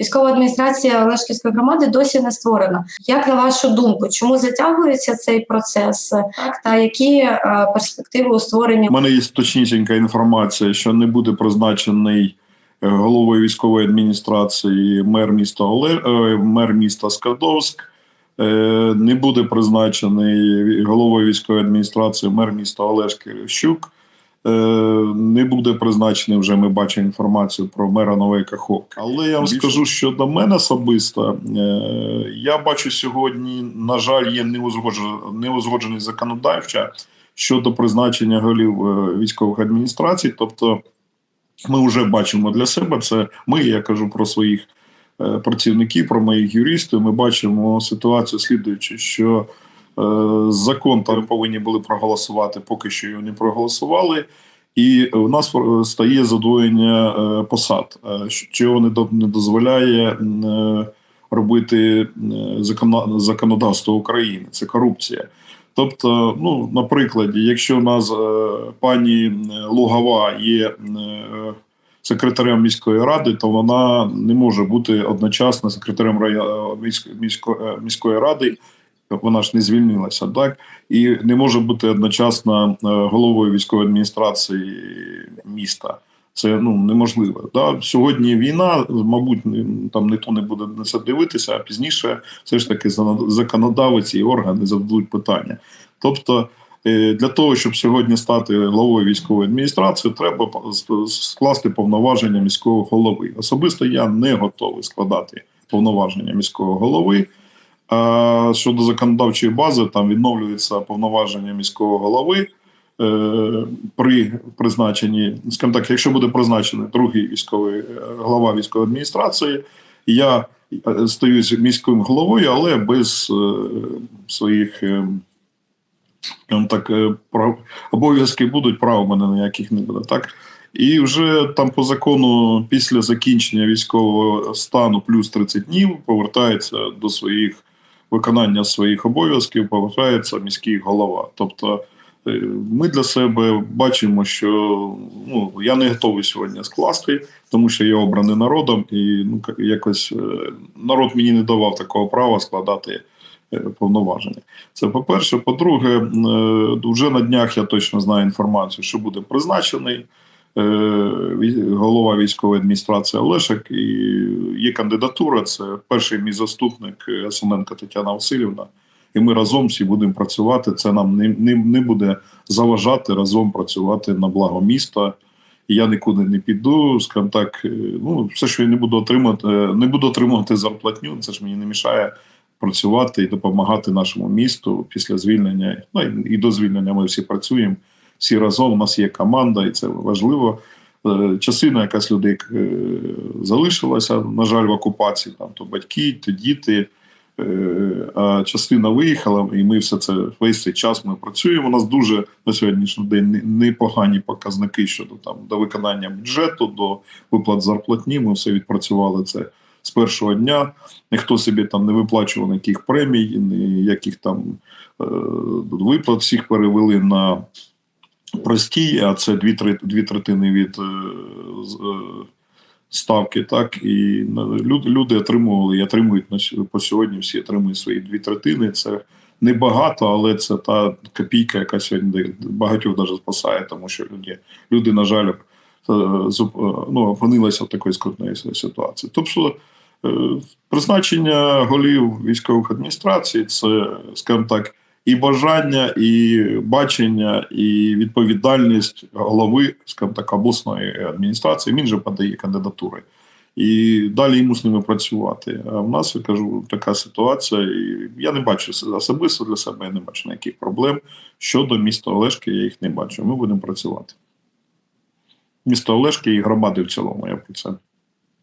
Військова адміністрація Олешківської громади досі не створена. Як на вашу думку, чому затягується цей процес? Так та які е, перспективи у створенні У мене є точнісінька інформація, що не буде призначений е, головою військової адміністрації мер міста Оле... е, мер міста Скадовськ. Не буде призначений головою військової адміністрації мер міста Олешки Щук. Не буде призначений вже. Ми бачимо інформацію про мера Нової Каховки. Але я вам скажу, що до мене особисто е, я бачу сьогодні, на жаль, є неузгоджений, неузгоджений законодавча щодо призначення голів е, військових адміністрацій. Тобто, ми вже бачимо для себе це. Ми, я кажу про своїх е, працівників, про моїх юристів. Ми бачимо ситуацію слідуючи, що закон там повинні були проголосувати, поки що його не проголосували. І у нас е, стає задвоєння е, посад, е, що не не дозволяє робити законодавство України. Це корупція. Тобто, ну, на прикладі, якщо у нас пані Лугова є секретарем міської ради, то вона не може бути одночасно секретарем райо- міськ- місько- е, міської ради. Вона ж не звільнилася, так і не може бути одночасно е, головою військової адміністрації міста. Це ну неможливо. Да? Сьогодні війна, мабуть, там ніхто не буде на це дивитися, а пізніше все ж таки законодавець і органи зададуть питання. Тобто, е, для того, щоб сьогодні стати головою військової адміністрації, треба скласти повноваження міського голови. Особисто я не готовий складати повноваження міського голови. А щодо законодавчої бази, там відновлюється повноваження міського голови е, при призначенні, скажімо так, якщо буде призначений другий військовий е, голова військової адміністрації, я е, стаю міським головою, але без е, своїх. е, так, е, прав, обов'язки будуть, прав мене ніяких не буде. Так? І вже там по закону, після закінчення військового стану плюс 30 днів повертається до своїх виконання своїх обов'язків, повертається міський голова. Тобто е, ми для себе бачимо, що ну, я не готовий сьогодні скласти, тому що я обраний народом, і ну, якось е, народ мені не давав такого права складати е, повноваження. Це по-перше. По-друге, е, вже на днях я точно знаю інформацію, що буде призначений голова військової адміністрації Олешек, і є кандидатура. Це перший мій заступник е, Тетяна Васильівна. І ми разом всі будемо працювати. Це нам не, не, не буде заважати разом працювати на благо міста. Я нікуди не піду, скажімо так, е, ну все, що я не буду отримати, е, не буду отримувати зарплатню, це ж мені не мішає працювати і допомагати нашому місту після звільнення. Ну і до звільнення ми всі працюємо. Всі разом у нас є команда, і це важливо. Е, Частина якась людей е, залишилася, на жаль, в окупації, там то батьки, то діти. Е, А частина виїхала, і ми все це весь цей час ми працюємо. У нас дуже на сьогоднішній день непогані показники щодо там до виконання бюджету, до виплат зарплатні. Ми все відпрацювали це з першого дня. Ніхто собі там не виплачував ніяких премій, ніяких там виплат. Всіх перевели на прості, а це дві, дві третини від е, е, ставки. Так і люди, люди отримували і отримують по сьогодні. Всі отримують свої дві третини. Це небагато, але це та копійка, яка сьогодні багатьох даже спасає, тому що люди, люди на жаль, е, ну, опинилися в такій скрутної ситуації. Тобто. Призначення голів військових адміністрацій це, скажімо так, і бажання, і бачення, і відповідальність голови, скажімо так, обласної адміністрації. Він же подає кандидатури. І далі йому з ними працювати. А в нас я кажу така ситуація, і я не бачу особисто для себе, я не бачу ніяких проблем щодо міста Олешки. Я їх не бачу. Ми будемо працювати. Місто Олешки і громади в цілому. Я про це